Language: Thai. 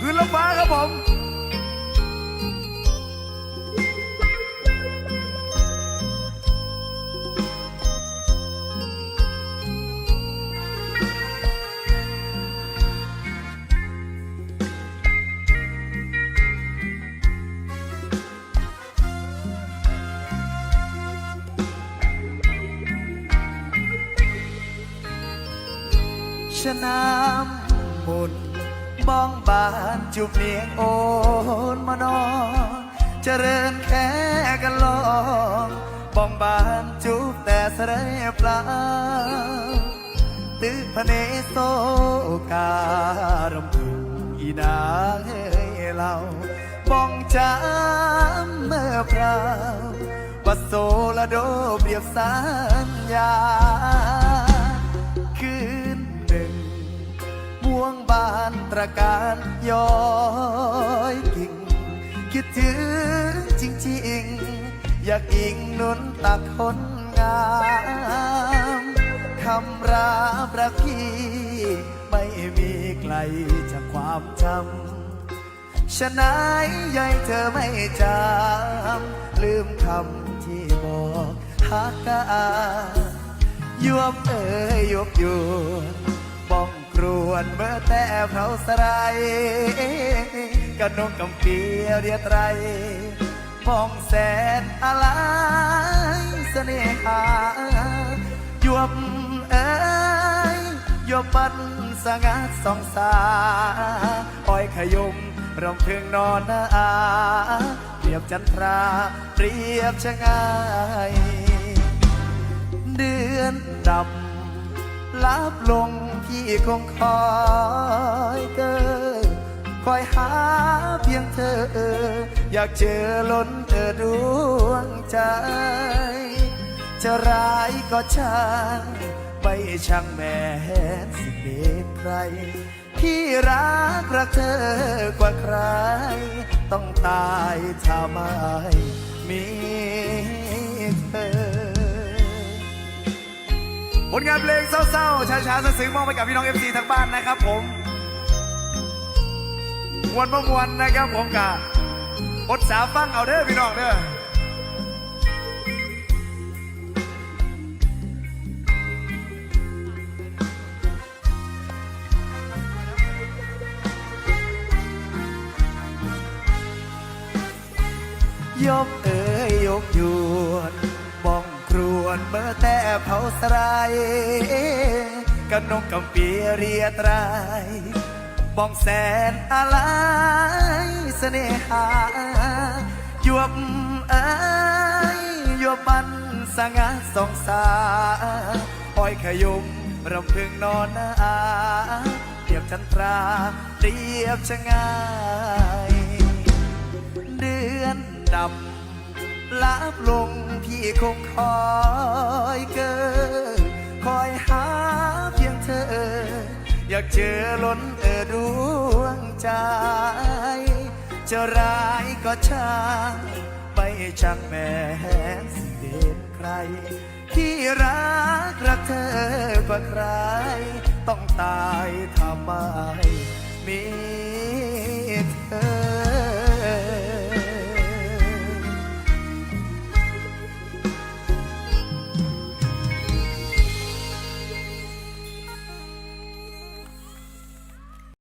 พื้นละฟ้าครับผมชะน้ำมุน บ้องบานจุบเนียงโอนมานอนเจริญแค่กันลองบ้องบานจุบแต่สะเปลาตึกพระเนโซการำพึงอีนางเฮ้เราบ้องจามเมื่อพราววัดโซละโดเปรียบสัญญา วงบานตระการย้อยกิ่ง คิดถึงจริงๆ อยากอิงนุนตักคนงามคำราบรักพี่ ไม่มีไกลจากความจำฉะนายใหญ่เธอไม่จำลืมคำที่บอกฮักกายวบเอ่ยยวบยวน รวนเมื่อแต่เผาสลายกระนงกำเปียเรียไตรมองแสนอะไรเสน่หายวบเอ่ยยวบปันสงัดสองสาอ้อยขยมรำพึงนอนอาเปรียบจันทรา เปรียบชะงาย ลับลงพี่คงคอยเกอคอยหาเพียงเธอ อยากเจอล้นเธอดวงใจ จะร้ายก็ช่างไม่ช่างแม้สิเด็กใครพี่รักรักเธอกว่าใคร ต้องตายถ้าไมมี ผลงานเพลงเศร้าๆ ช้าๆซึ้งๆมอบไปกับพี่น้อง FC ทางบ้านนะครับผมมวนประมวลนะครับผมกะอดสาฟังเอาเด้อพี่น้องเด้อยกเอ่ยยกยวน เมื่อแต่เผาสลายกระนงกำเปียเรียตรายบ้องแสนอะไรเสน่หายวบเอ้ยยวบปันสงัดสองสาอ้อยขยุมรำพึงนอนอาเรียบจันทราเรียบชะงาย เดือนดำ ลับลงพี่คงคอยเกอคอยหาเพียงเธอ อยากเจอล้นเออดวงใจ จะร้ายก็ช่างไม่ช่างแม้สิเด็ดใคร ที่รักรักเธอกว่าใคร ต้องตายทำไมมี